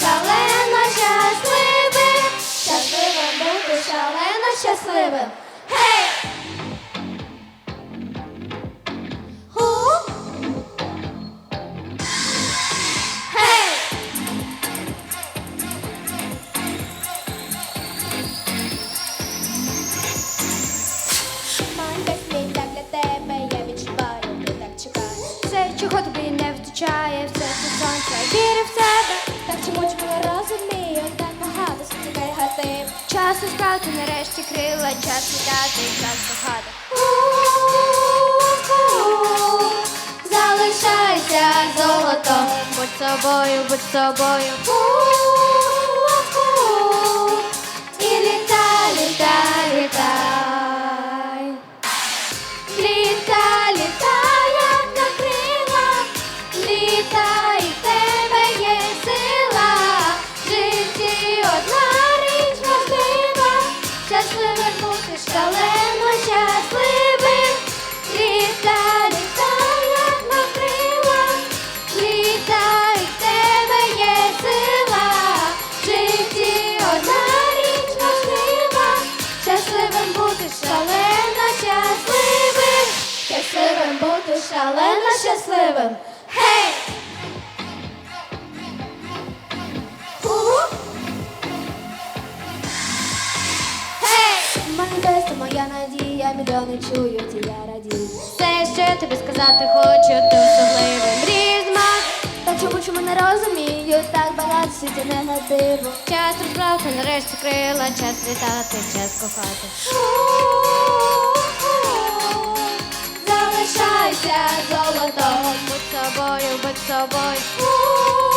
шалено щасливим, щасливим бути шалено щасливим. Я відчуваю, ти так чекаєш. Все, чого тобі не втічає, все. Класу устати, нарешті крила, час літати, час кохати. Залишайся золотом, будь собою, будь собою. Шалено щасливим. Гей! Уху! Моя надія, мільйони чують, і я радію. Все, що я тобі сказати хочу, ти особливий різма. Та чому чому не розумію, так багато світі негативу. Час розправити, нарешті крила, час літати, час кохати. Залишайся золотом, будь собою, будь собою.